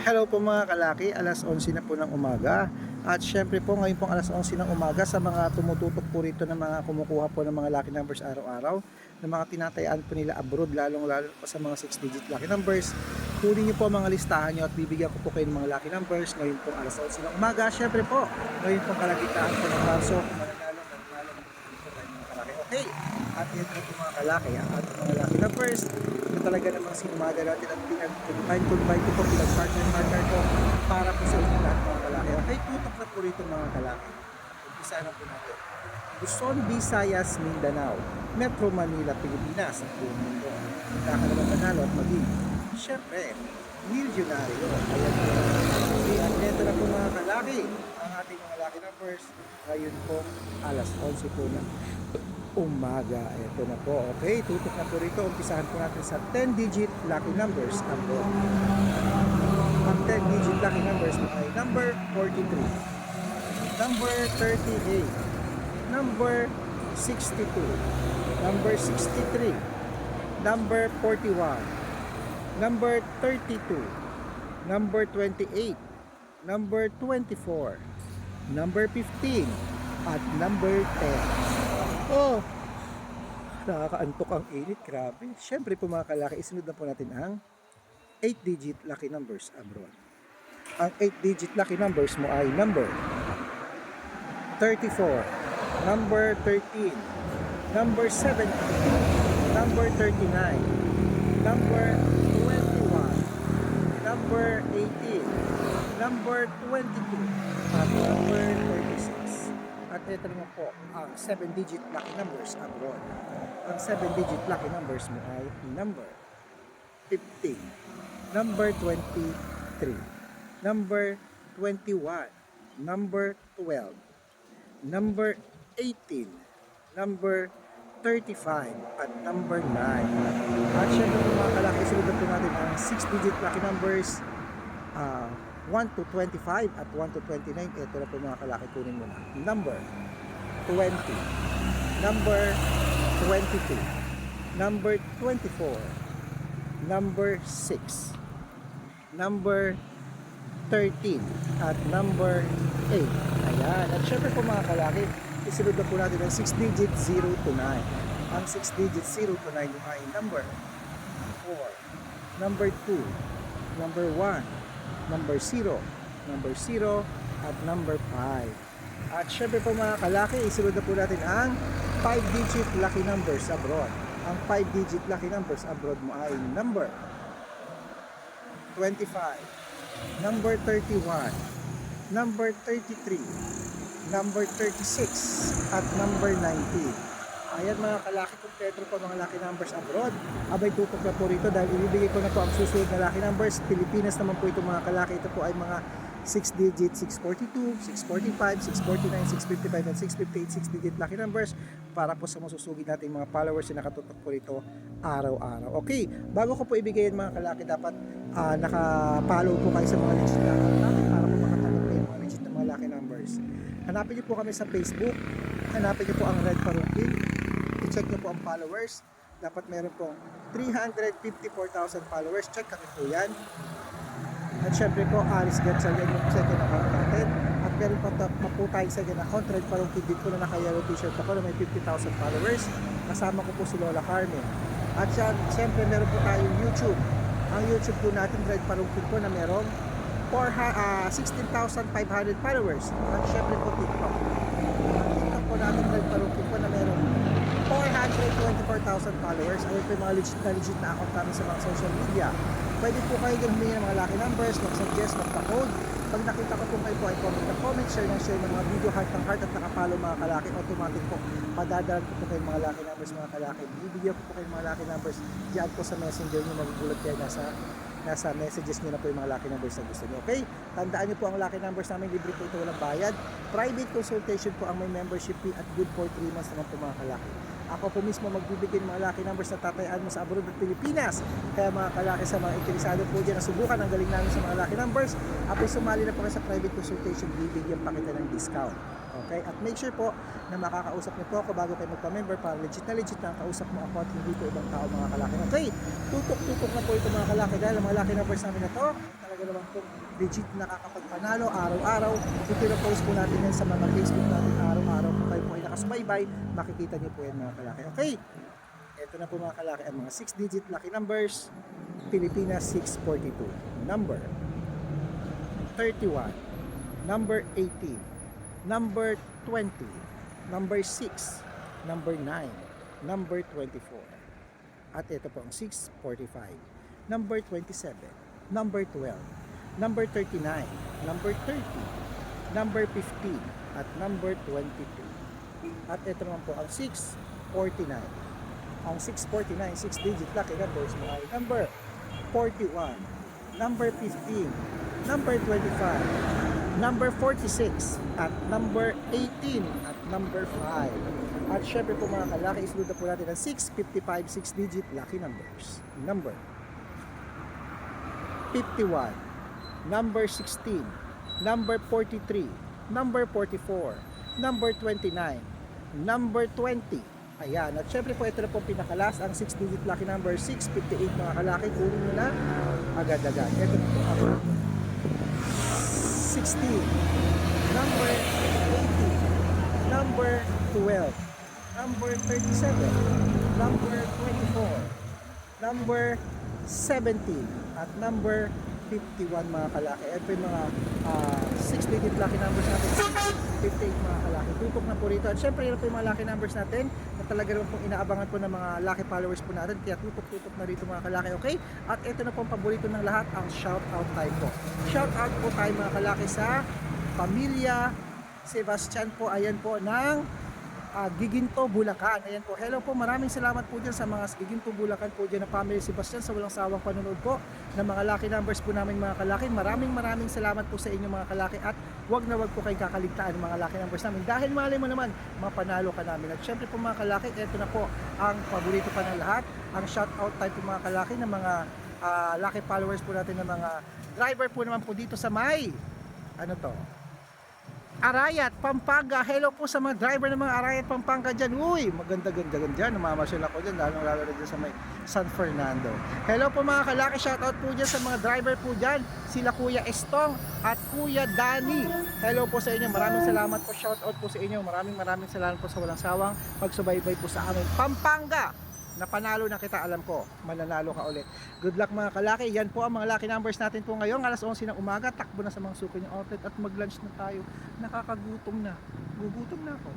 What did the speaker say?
Hello po mga kalaki, alas 11 na po ng umaga. At syempre po ngayon pong alas 11 ng umaga sa mga tumututok po rito ng mga kumukuha po ng mga lucky numbers araw-araw, ng mga tinatayaan po nila abroad, lalong-lalo pa sa mga 6-digit lucky numbers. Kunin niyo po ang mga listahan niyo at bibigyan ko po kayo ng mga lucky numbers ngayon pong alas 11 ng umaga. Syempre po, ngayon pong kalagitaan po ng Marso, mananalo, mananalo, mananalo po mga kalaki. Okay, at yan po mga kalaki, ang ating mga lucky numbers na talaga namang si umaga natin at pinag-combine ko po, pinag-partner-partner ko para po sa inyo lahat mga kalaki. Okay, tutok na po rito mga kalaki. Umpisa na po natin. Luzon, Visayas, Mindanao, Metro Manila, Pilipinas, at buong mundo. Kakaroon manalo at maging, syempre, milyonaryo. Ayan po. Okay, at ito na po mga kalaki, ang ating mga lucky numbers. Ngayon po, alas 11 po na umaga. Ito na po. Okay, tutok na po rito. Umpisahan po natin sa 10-digit lucky numbers. Ang po. Ang 10-digit lucky numbers ay number 43, number 38, number 62, number 63, number 41, number 32, number 28, number 24, number 15, at number 10. Oh, nakakaantok ang init, grabe. Siyempre po mga kalaki, isunod na po natin ang 8-digit lucky numbers abroad. Ang 8-digit lucky numbers mo ay number 34, number 13, number 17, number 39, number 21, number 18, number 22, at number 36. Ito naman po ang 7-digit lucky numbers abroad. Ang 7-digit lucky numbers mo ay number 15, number 23, number 21, number 12, number 18, number 35, at number 9. At syempre mga kalaki, na po natin ang 6-digit lucky numbers ah, 1 to 25 at 1 to 29. Ito na po mga kalaki, kunin mo na. Number 20, number 22, number 24, number 6, number 13, at number 8. Ayan. At syempre po mga kalaki, isunod na po natin ang 6 digit 0 to 9. Ang 6 digit 0 to 9 yung ay number 4, number 2, number 1, number 0, number 0, at number 5. At syempre po mga kalaki, isunod na po natin ang 5 digit lucky numbers abroad. Ang 5 digit lucky numbers abroad mo ay number 25, number 31, number 33, number 36, at number 19. Ayan mga kalaki, kompleto po mga lucky numbers abroad. Abay tutok na po rito dahil ibibigay ko na po ang susunod na lucky numbers. Pilipinas naman po ito mga kalaki. Ito po ay mga 6 digit, 642, 645, 649, 655, and 658, 6 digit lucky numbers para po sa masusugid natin mga followers na nakatutok po rito araw-araw. Okay, bago ko po ibigay yan mga kalaki, dapat ah, naka-follow po kayo sa mga legit na para po makatanggap kayo mga legit na mga lucky numbers. Hanapin niyo po kami sa Facebook, hanapin niyo po ang Red Parungkin, i-check niyo po ang followers. Dapat meron pong 354,000 followers. Check kami po yan. At syempre po, Aris Gatsal yan yung second account natin. At meron pa, pa po tayo second account, Red Parungkin din po na naka-yellow t-shirt ako na may 50,000 followers. Kasama ko po si Lola Carmen. At syempre meron po tayong YouTube. Ang YouTube po natin, Red Parungkin po na merong 4, ah, 16,500 followers. At syempre po TikTok. Ang TikTok po natin, Red Parungkin po na merong 424,000 followers. Ayun po yung mga legit na legit na account namin sa mga social media. Pwede po kayo din humingi ng mga lucky numbers, mag-suggest, magpa-code. Pag nakita ko po kayo po ay comment na comment, share ng share ng mga video, heart ng heart at nakapalo mga kalaki, automatic po, padadalan ko po kayo mga lucky numbers mga kalaki. Bibigyan ko po kayo mga lucky numbers diyan po sa messenger nyo, magugulat kayo nasa nasa messages nyo na po yung mga lucky numbers na gusto nyo. Okay? Tandaan nyo po ang lucky numbers namin, libre po ito, walang bayad. Private consultation po ang may membership fee at good for 3 months naman po mga kalaki. Ako po mismo magbibigay ng mga lucky numbers na tatayaan mo sa abroad at Pilipinas. Kaya mga kalaki sa mga interesado po dyan na subukan ang galing namin sa mga lucky numbers, apoy sumali na po kayo sa private consultation, bibigyan pa kita ng discount. Okay? At make sure po na makakausap niyo po ako bago kayo magpa-member para legit na legit na kausap mo ako at hindi po ibang tao mga kalaki. Okay, tutok-tutok na po ito mga kalaki dahil ang mga laki numbers namin na to talaga naman po legit nakakapagpanalo araw-araw. Ito yung post po natin yan sa mga Facebook natin araw-araw. Kung kayo po ay nakasubaybay, makikita niyo po yan mga kalaki. Okay, ito na po mga kalaki ang mga 6-digit lucky numbers. Pilipinas 642. Number 31. Number 18. Number 20. Number 6. Number 9. Number 24. At ito po ang 645. Number 27. Number 12. Number 39. Number 30. Number 15. At number 22. At ito naman po ang 649 ang 649, 6 digit lucky numbers mo ay number 41, number 15, number 25, number 46, at number 18, at number 5. At syempre po mga kalaki, isunod na po natin ang 655, 6 digit lucky numbers. Number 51, number 16, number 43, number 44, number 29, number 20, Ayan. At syempre po, ito na po pinakalas, ang 6-digit lucky number 658 mga kalaki. Kunin nyo na agad-agad. Ito na po 16, number 18, number 12, number 37, number 24, number 17, at number 51 mga kalaki. Ito yung mga 6-digit lucky numbers natin. 58 mga kalaki. Tutok na po rito. At syempre, yun po yung mga lucky numbers natin na talaga naman pong inaabangan po ng mga lucky followers po natin. Kaya tutok-tutok na rito mga kalaki. Okay? At ito na po ang paborito ng lahat, ang shout out time po. Shout out po tayo mga kalaki sa pamilya Sebastian po. Ayan po ng ah, Giginto, Bulacan. Ayan po. Hello po. Maraming salamat po dyan sa mga Giginto, Bulacan po dyan na family Sebastian sa walang sawang panonood po ng mga lucky numbers po namin mga kalaki. Maraming maraming salamat po sa inyo mga kalaki at wag na wag po kayo kakaligtaan ng mga lucky numbers namin dahil malay mo naman mapanalo ka namin. At syempre po mga kalaki, ito na po ang paborito pa ng lahat. Ang shout out type po mga kalaki ng mga ah, lucky followers po natin ng mga driver po naman po dito sa may ano to Arayat, Pampanga. Hello po sa mga driver ng mga Arayat, Pampanga dyan. Uy, maganda-ganda dyan. Namamasyal ako dyan, lalo lalo dyan sa may San Fernando. Hello po mga kalaki, shoutout po dyan sa mga driver po dyan. Sila Kuya Estong at Kuya Dani. Hello po sa inyo. Maraming salamat po. Shoutout po sa inyo. Maraming maraming salamat po sa walang sawang pagsubaybay po sa amin. Pampanga! Napanalo na kita, alam ko. Mananalo ka ulit. Good luck mga kalaki. Yan po ang mga lucky numbers natin po ngayon. Alas 11 ng umaga, takbo na sa mga suki ng outlet at mag-lunch na tayo. Nakakagutom na. Gugutom na ako.